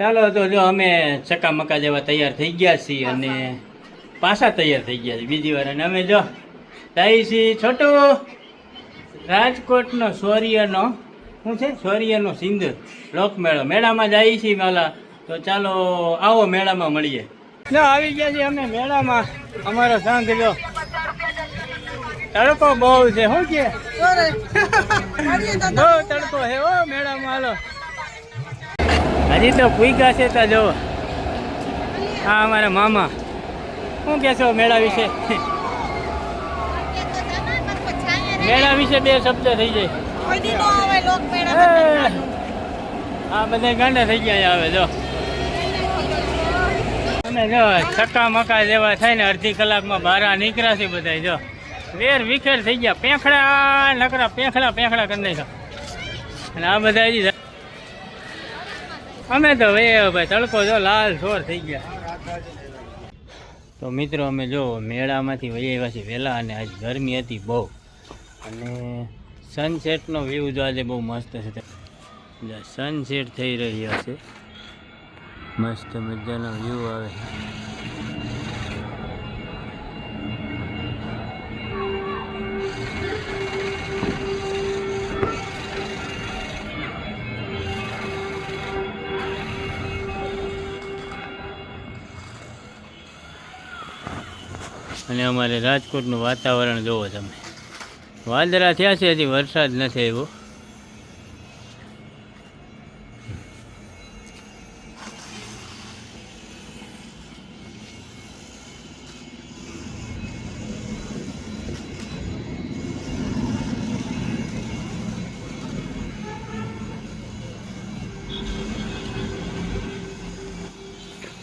ચાલો તો જો અમે ચકા મકા જેવા તૈયાર થઈ ગયા છીએ અને પાછા. તૈયાર થઈ ગયા છીએ. બીજી વાર. અને અમે જો જઈએ છીએ છોટો રાજકોટનો શૌર્યનો શું છે? શૌર્યનો સિંદર લોકમેળો મેળામાં જઈએ છીએ માલા. તો ચાલો આવો મેળામાં મળીએ. ના આવી ગયા છીએ અમે મેળામાં. અમારો સાંજ જો. તડકો બહુ છે. શું કે? બહુ તડકો છે ઓ મેળામાં હાલો. હજી તો પૂઈગા છે ત્યાં જો. હા અમારા મામા. શું કહેશો મેળા વિશે? મેળા વિશે બે શબ્દ થઈ જાય. આ બધા ગાંડા થઈ ગયા આવે જો. અને જો છક્કા મકા જેવા થાય ને અડધી કલાકમાં બારા નીકળ્યા છે બધા જો. વેર વિખેર થઈ ગયા. પેંખડા નકરા પેંખડા પેંખડા કરી નાખ્યા. અને આ બધા હજી અમે તો વે ભાઈ, તડકો જો લાલ સોર થઈ ગયા. તો મિત્રો અમે જો મેળામાંથી વહી આવ્યા છીએ વહેલા અને આજ ગરમી હતી બહુ. અને સનસેટનો વ્યૂ જો આજે બહુ મસ્ત છે. સનસેટ થઈ રહ્યો છે. મસ્ત મજાનો વ્યૂ આવે. અને અમારે રાજકોટનું વાતાવરણ જુઓ તમે. વાદળા થયા છે હજી વરસાદ નથી આવ્યો.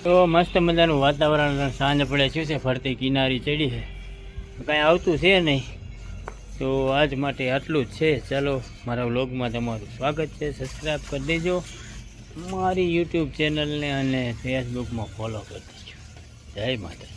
તો મસ્ત મજાનું વાતાવરણ સાંજ પડે શું છે, ફરતી કિનારી ચડી છે. કાંઈ આવતું છે નહીં. તો આજ માટે આટલું જ છે. ચાલો, મારા વ્લોગમાં તમારું સ્વાગત છે. સબસ્ક્રાઈબ કરી દેજો. મારી યુટ્યુબ ચેનલને અને ફેસબુકમાં ફોલો કરી દેજો. જય માતા